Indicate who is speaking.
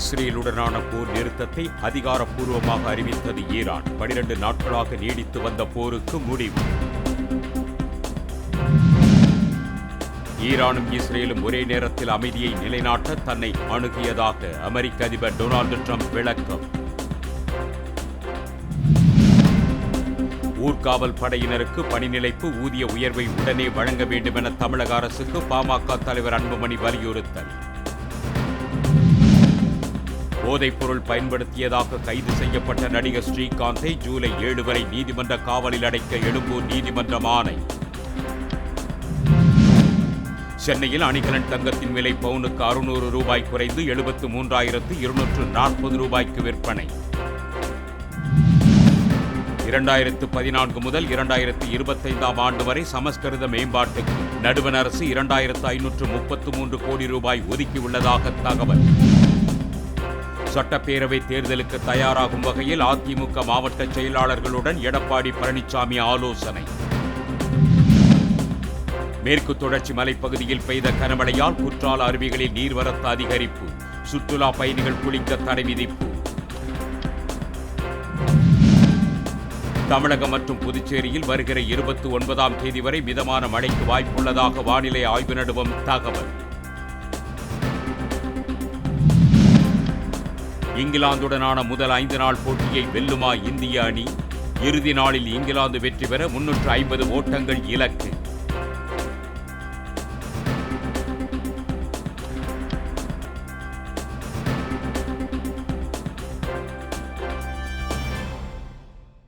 Speaker 1: இஸ்ரேலுடனான போர் நிறுத்தத்தை அதிகாரப்பூர்வமாக அறிவித்தது ஈரான். பனிரண்டு நாட்களாக நீடித்து வந்த போருக்கு முடிவு. ஈரானும் இஸ்ரேலும் ஒரே நேரத்தில் அமைதியை நிலைநாட்ட தன்னை அணுகியதாக அமெரிக்க அதிபர் டொனால்டு ட்ரம்ப் விளக்கம். ஊர்காவல் படையினருக்கு பணிநிலைப்பு ஊதிய உயர்வை உடனே வழங்க வேண்டும் என தமிழக அரசுக்கு பாமக தலைவர் அன்புமணி வலியுறுத்தல். போதைப்பொருள் பயன்படுத்தியதாக கைது செய்யப்பட்ட நடிகர் ஸ்ரீகாந்தை ஜூலை ஏழு வரை நீதிமன்ற காவலில் அடைக்க எழும்பூர் நீதிமன்றம் ஆணை சென்னையில் அணிகலன் தங்கத்தின் விலை பவுனுக்கு அறுநூறு ரூபாய் குறைந்து எழுபத்து மூன்றாயிரத்து இருநூற்று நாற்பது ரூபாய்க்கு விற்பனை. இரண்டாயிரத்து பதினான்கு முதல் இரண்டாயிரத்து இருபத்தைந்தாம் ஆண்டு வரை சமஸ்கிருத மேம்பாட்டுக்கு நடுவண் அரசு இரண்டாயிரத்து ஐநூற்று முப்பத்து மூன்று கோடி ரூபாய் ஒதுக்கியுள்ளதாக தகவல். சட்டப்பேரவை தேர்தலுக்கு தயாராகும் வகையில் அதிமுக மாவட்ட செயலாளர்களுடன் எடப்பாடி பழனிசாமி ஆலோசனை. மேற்கு தொடர்ச்சி மலைப்பகுதியில் பெய்த கனமழையால் குற்றால அருவிகளில் நீர்வரத்து அதிகரிப்பு சுற்றுலா பயணிகள் குளிக்க தடை விதிப்பு. தமிழகம் மற்றும் புதுச்சேரியில் வருகிற இருபத்தி ஒன்பதாம் தேதி வரை மிதமான மழைக்கு வாய்ப்புள்ளதாக வானிலை ஆய்வு நடுவம் தகவல். இங்கிலாந்துடனான முதல் ஐந்து நாள் போட்டியை வெல்லுமா இந்திய அணி? இறுதி நாளில் இங்கிலாந்து வெற்றி பெற முன்னூற்று ஐம்பது ஓட்டங்கள் இலக்கு.